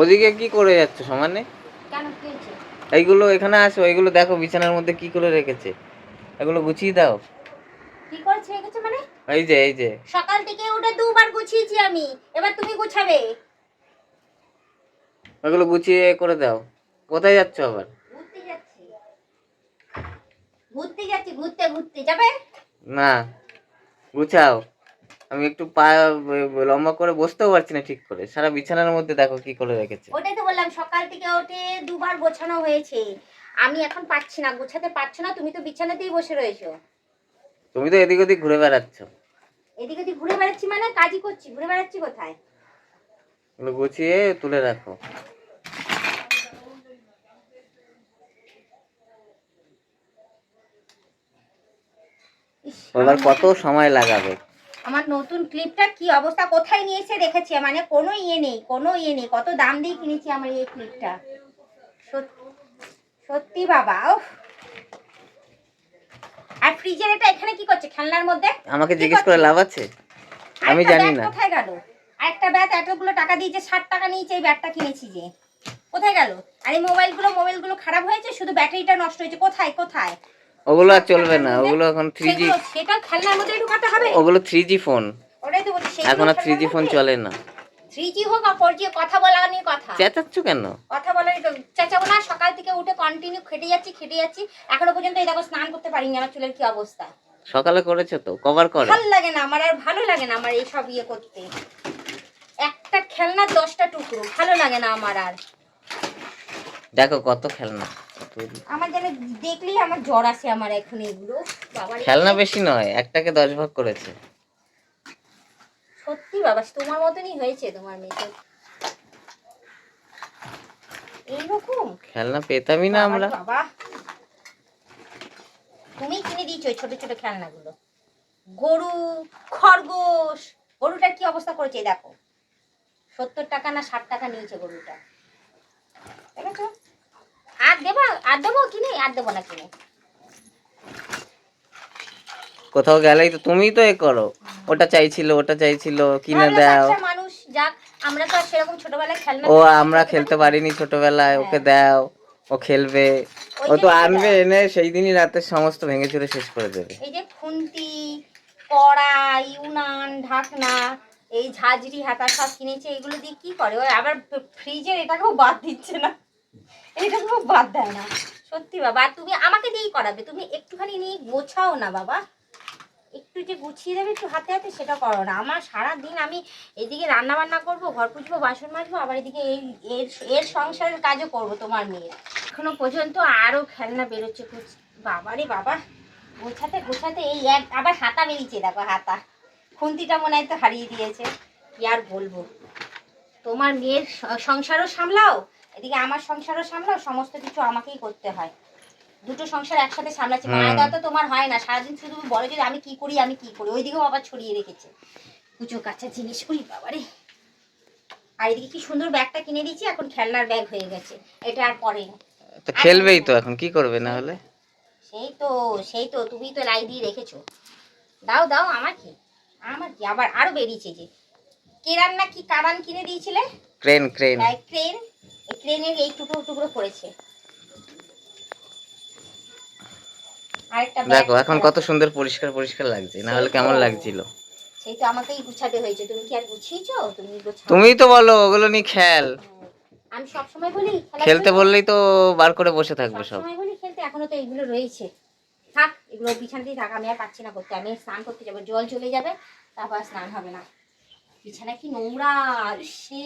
ওদিকে কি করে যাচ্ছ সমানে? এইগুলো এখানে আসো এইগুলো দেখো বিছানার মধ্যে কি করে রেখেছে। এগুলো গুছিয়ে দাও। কি করেছে রেখেছে মানে? এই যে এই যে। সকাল থেকে উঠে দুবার গুছিয়েছি আমি এবার তুমি গুছাবে। ওগুলো গুছিয়ে করে দাও। কোথায় যাচ্ছ আবার? ঘুরতে যাচ্ছি। ঘুরতে যাচ্ছি ঘুরতে ঘুরতে। যাবে? না। গুছাও। আমি একটু পা লম্বা করে বসতেও পারছি না ঠিক করে। সারা বিছানার মধ্যে দেখো কি করে রেখেছে। ওটাই তো বললাম সকাল থেকে উঠে দুবার গোছানো হয়েছে। আমি এখন পাচ্ছি না গোছাতে পারছ না তুমি তো বিছানাতেই বসে রয়েছো। তুমি তো এদিক ওদিক ঘুরে বেড়াচ্ছ। এদিক ওদিক ঘুরে বেড়াচ্ছি মানে কাজই করছি ঘুরে বেড়াচ্ছি কোথায়? এগুলো গুছিয়ে তুলে রাখো। এবার কত সময় লাগাবে? আমার নতুন ক্লিপটা কি অবস্থা? কোথায় নিয়ে এসে রেখেছি মানে কোনো ইয়ে নেই কোনো ইয়ে নেই। কত দাম দিয়ে কিনেছি আমার এই ক্লিপটা সত্যি বাবা উফ। আর ফ্রিজের এটা এখানে কি করছে খেলনার মধ্যে? আমাকে জিজ্ঞেস করে লাভ আছে? আমি জানি না। কোথায় গেল? আরেকটা ব্যাট এতগুলো টাকা দিয়েছে ষাট টাকা নিয়েছে এই ব্যাটটা কিনেছি যে। কোথায় গেল? আর এই মোবাইলগুলো মোবাইলগুলো খারাপ হয়েছে শুধু ব্যাটারিটা নষ্ট হয়েছে। কোথায় কোথায়? ওগুলো আর চলবে না ওগুলো এখন থ্রি জি সেটা খেলনার মধ্যে ঢুকাতে হবে? ওগুলো থ্রি জি ফোন ওটাই তো বলছি এখন আর থ্রি জি ফোন চলে না। থ্রি জি হোক আর ফোর জি কথা বলা নিয়ে কথা। চেঁচাচ্ছ কেন? কথা বলার চাচাবো না সকাল থেকে উঠে কন্টিনিউ খেটে যাচ্ছি খেটে যাচ্ছি। এখনও পর্যন্ত এই দেখো স্নান করতে পারিনি আমার চুলের কি অবস্থা। সকালে করেছ তো কভার করে? ভালো লাগে না আমার আর ভালো লাগে না আমার ইয়ে করতে। একটা খেলনার দশটা টুকরো ভালো লাগে না আমার আর। দেখো কত খেলনা। আমার যেন দেখলেই আমার জ্বর আসে আমার এখন এগুলো। খেলনা বেশি নয় একটাকে দশ ভাগ করেছে। সত্যি বাবা তোমার মতনই হয়েছে তোমার মেয়ে এইরকম? খেলনা পেতামই না আমরা। বাবা। তুমি কিনে দিয়েছ ছোট ছোট খেলনাগুলো। গরু খরগোশ গরুটার কি অবস্থা করেছে দেখো। সত্তর টাকা না ষাট টাকা নিয়েছে গরুটা। দেখেছ? আর দেবা আর দেবো কিনে আর দেবো না কিনে কোথাও গেলেই তো তুমিই তো এ করো। ওটা চাইছিল ওটা চাইছিল কিনে দাও। মানুষ যাক আমরা তো সেরকম ছোটবেলায় খেলনা ও আমরা খেলতে পারিনি ছোটবেলায় ওকে দাও ও খেলবে। ও তো আনবে এনে সেই দিনই রাতে সমস্ত ভেঙে চুরে শেষ করে দেবে। এই যে খুন্তি কড়াই উনান ঢাকনা এই ঝাঁঝরি হাতা সব কিনেছে এগুলো দিয়ে কি করে? ওই আবার ফ্রিজের এটাকেও বাদ দিচ্ছে না। এটাকেও বাদ দেয় না। সত্যি বাবা তুমি আমাকে দিয়েই করাবে। তুমি একটুখানি নিয়ে গোছাও না বাবা। একটু যে গুছিয়ে দেবে একটু হাতে হাতে সেটা করো না। আমার সারা দিন আমি এদিকে রান্না বান্না করব, ঘর পুছবো বাসন মাজবো, আবার এদিকে এই এর এর সংসারের কাজও করব তোমার মেয়ের। এখনও পর্যন্ত আরও খেলনা বেরোচ্ছে বাবারে বাবা। গোছাতে গোছাতে এই এক, আবার হাতা বেরিয়েছে, দেখো হাতা। খুন্তিটা মনে হয় তো হারিয়ে দিয়েছে। কি আর বলব? তোমার মেয়ের সংসারও সামলাও এদিকে আমার সংসারও সামলাও সমস্ত কিছু আমাকেই করতে হয়। দুটো সংসার একসাথে সামলাচ্ছে মায়ের দাও তো তোমার হয় না। সারাদিন শুধু বলে যে আমি কি করি আমি কি করি। ওইদিকেও আবার ছড়িয়ে রেখেছে। কুচো কাঁচা জিনিস করি বাবারে। আর এদিকে কি সুন্দর ব্যাগটা কিনে দিয়েছি এখন খেলনার ব্যাগ হয়ে গেছে। এটা আর পরে তো খেলবেই তো এখন কি করবে না হলে? সেই তো সেই তো তুমি তো লাই দিয়ে রেখেছো। দাও দাও আমার কি? আমার কি? আবার আরও বেরিয়েছে যে। কেরান না কি কারান কিনে দিয়েছিলে? Crane crane. ক্রেন। ক্রেনের এই টুকরো টুকরো করেছে দেখো এখন কত সুন্দর পরিষ্কার পরিষ্কার লাগছে না হলে কেমন লাগছিল? সেই তো আমাকেই গুছাতে হয়েছে। তুমি কি আর গুছিয়েছো? তুমি তুমিই তো বলো ওগুলো নিয়ে খেল। আমি সবসময় বলি খেলতে বললেই তো বার করে বসে থাকবে সব। সবসময় বলি খেলতে এখনও তো এগুলো রয়েছে। থাক এগুলো বিছানাতেই থাক আমি আর পাচ্ছি না করতে। আমি স্নান করতে যাব জল চলে যাবে তারপর স্নান হবে না। বিছানা কি নোংরা সে